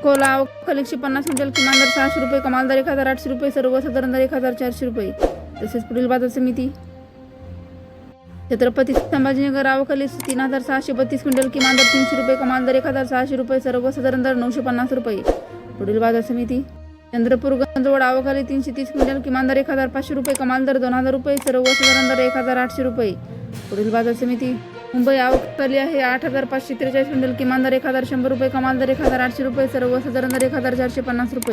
अकोला अवकाल एकशे पन्नास क्विंटल किमान दर सहाशे रुपये कमाल दर एक हजार आठशे रुपये सर्वसाधारण दर एक हजार चारशे रुपये. तसेच पुढील बाजार समिती. छत्रपती संभाजीनगर अवकाली तीन हजार सहाशे बत्तीस क्विंटल किमान दर तीनशे रुपये कमाल दर एक हजार सहाशे रुपये सर्वसाधारण दर नऊशे पन्नास रुपये. पुढील बाजार समिती. चंद्रपूर गंजवड अवकाली तीनशे तीस क्विंटल किमान दर एक हजार पाचशे रुपये कमाल दर दोन हजार रुपये सर्वसाधारण दर एक हजार आठशे रुपये. पुढील बाजार समिती. मुंबई अवकाली आहे. आठ हजार पाचशे त्रेचाळीस क्विंटल किमान दर एक हजार शंभर रुपये कमाल दर एक हजार आठशे रुपये सर्वसाधारण दर एक हजार चारशे पन्नास रुपये.